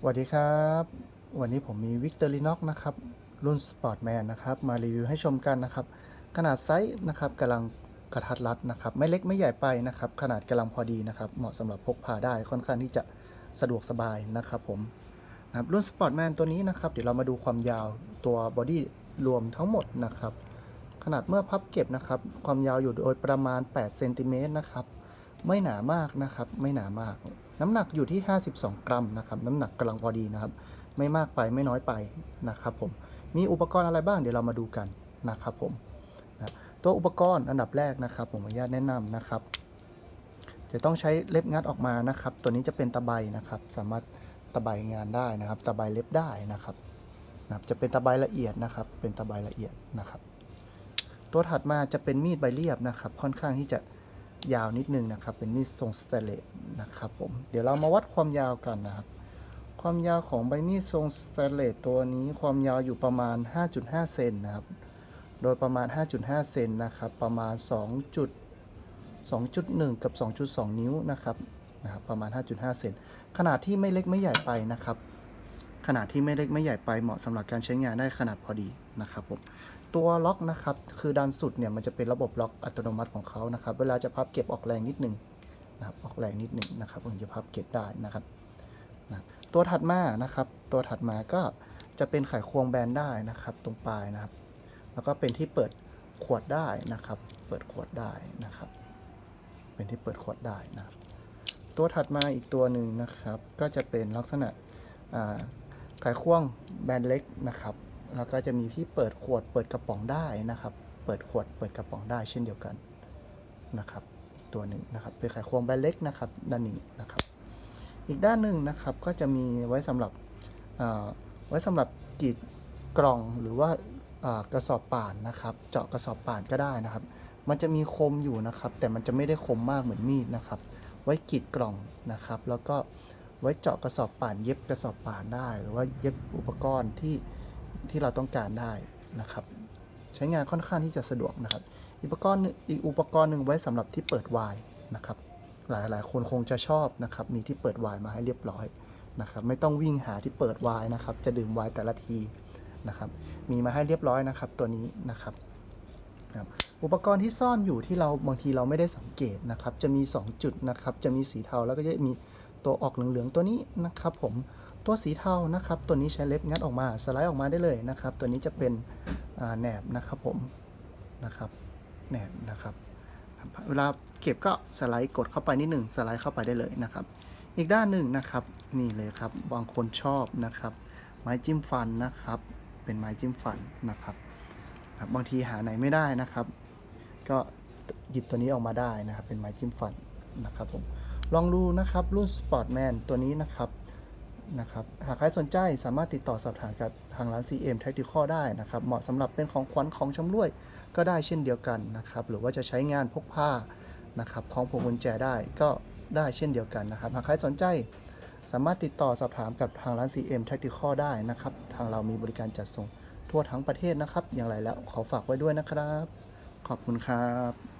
สวัสดีครับ วันนี้ผมมี Victorinox นะครับ รุ่น Sportman นะครับ มารีวิวให้ชมกันนะครับ ขนาดไซส์นะครับกำลังกระทัดรัดนะครับ ไม่เล็กไม่ใหญ่ไปนะครับ ขนาดกำลังพอดีนะครับ เหมาะสำหรับพกพาได้ค่อนข้างที่จะสะดวกสบายนะครับผมนะครับรุ่น Sportman ตัวนี้นะครับ เดี๋ยวเรามาดูความยาวตัวบอดี้รวมทั้งหมดนะครับ ขนาดเมื่อพับเก็บนะครับ ความยาวอยู่โดยประมาณ8เซนติเมตรนะครับ ไม่หนามากนะครับ ไม่หนามาก น้ำหนักอยู่ที่ 52 กรัมนะครับ น้ำหนักกำลังพอดีนะครับ ไม่มากไปไม่น้อยไปนะครับผม มีอุปกรณ์อะไรบ้างเดี๋ยวเรามาดูกันนะครับผมนะตัวอุปกรณ์อันดับแรกนะครับ ผมอนุญาตแนะนำนะครับ จะต้องใช้เล็บงัดออกมานะครับ ตัวนี้จะเป็นตะไบนะครับ สามารถตะไบงานได้นะครับ ตะไบเล็บได้นะครับนะครับจะเป็นตะไบละเอียดนะครับ เป็นตะไบละเอียดนะครับ ตัวถัดมาจะเป็นมีดใบเรียบนะครับ ค่อนข้างที่จะ ยาวนิดนึงนะครับ เป็นมีดทรงสเตเลสนะครับผม เดี๋ยวเรามาวัดความยาวกันนะครับ ความยาวของใบมีดทรงสเตเลสตัวนี้ความยาวอยู่ประมาณ 5.5 เซนนะครับ โดยประมาณ 5.5 เซนนะครับ ประมาณ2จุด2.1 กับ 2.2 นิ้วนะครับ นะครับ ประมาณ 5.5 เซน ขนาดที่ไม่เล็กไม่ใหญ่ไปนะครับ ขนาดที่ไม่เล็กไม่ใหญ่ไปเหมาะสำหรับการใช้งานได้ขนาดพอดีนะครับผม ตัวล็อกนะครับ คือด้านสุดเนี่ยมันจะเป็นระบบล็อกอัตโนมัติของเขานะครับ เวลาจะพับเก็บออกแรงนิดนึงนะครับออกแรงนิดนึงนะครับถึงจะพับเก็บได้นะครับนะตัวถัดมานะครับ ตัวถัดมาก็จะเป็นไขควงแบนได้นะครับ ตรงปลายนะครับ แล้วก็เป็นที่เปิดขวดได้นะครับ เปิดขวดได้นะครับ เป็นที่เปิดขวดได้นะครับ ตัวถัดมาอีกตัวหนึ่งนะครับ ก็จะเป็นลักษณะอ่าไขควงแบนเล็กนะครับ แล้วก็จะมีที่เปิดขวดเปิดกระป๋องได้นะครับ เปิดขวดเปิดกระป๋องได้เช่นเดียวกันนะครับ อีกตัวหนึ่งนะครับเป็นไขควงแบเล็กนะครับด้านนี้นะครับ อีกด้านหนึ่งนะครับก็จะมีไว้สำหรับไว้สำหรับกรีดกล่องหรือว่าอ่ากระสอบป่านนะครับ เจาะกระสอบป่านก็ได้นะครับ มันจะมีคมอยู่นะครับ แต่มันจะไม่ได้คมมากเหมือนมีดนะครับ ไว้กรีดกล่องนะครับ แล้วก็ไว้เจาะกระสอบป่าน เย็บกระสอบป่านได้ หรือว่าเย็บอุปกรณ์ที่ ที่เราต้องการได้นะครับ ใช้งานค่อนข้างที่จะสะดวกนะครับ อุปกรณ์อีกอุปกรณ์หนึ่งไว้สำหรับที่เปิดไวน์นะครับ หลายหลายคนคงจะชอบนะครับ มีที่เปิดไวน์มาให้เรียบร้อยนะครับ ไม่ต้องวิ่งหาที่เปิดไวน์นะครับ จะดื่มไวน์แต่ละทีนะครับ มีมาให้เรียบร้อยนะครับ ตัวนี้นะครับครับอุปกรณ์ที่ซ่อนอยู่ที่เราบางทีเราไม่ได้สังเกตนะครับ จะมี 2 จุดนะครับ จะมีสีเทาแล้วก็จะมีตัวออกเหลืองๆตัวนี้นะครับ ผม ตัวสีเทานะครับ ตัวนี้ใช้เล็บงัดออกมาสไลด์ออกมาได้เลยนะครับ ตัวนี้จะเป็นแหนบนะครับผมนะครับแหนบนะครับ เวลาเก็บก็สไลด์กดเข้าไปนิดหนึ่งสไลด์เข้าไปได้เลยนะครับ อีกด้านหนึ่งนะครับนี่เลยครับบางคนชอบนะครับ ไม้จิ้มฟันนะครับ เป็นไม้จิ้มฟันนะครับครับบางทีหาไหนไม่ได้นะครับ ก็หยิบตัวนี้ออกมาได้นะครับ เป็นไม้จิ้มฟันนะครับผมลองดูนะครับรุ่น Sportman ตัวนี้นะครับ นะครับ หากใครสนใจสามารถติดต่อสอบถามกับทางร้าน CM Tactical ได้นะครับ เหมาะสำหรับเป็นของขวัญของชำร่วยก็ได้เช่นเดียวกันนะครับ หรือว่าจะใช้งานพกพานะครับของพวงกุญแจได้ก็ได้เช่นเดียวกันนะครับ หากใครสนใจสามารถติดต่อสอบถามกับทางร้าน CM Tactical ได้นะครับ ทางเรามีบริการจัดส่งทั่วทั้งประเทศนะครับ อย่างไรแล้วขอฝากไว้ด้วยนะครับ ขอบคุณครับ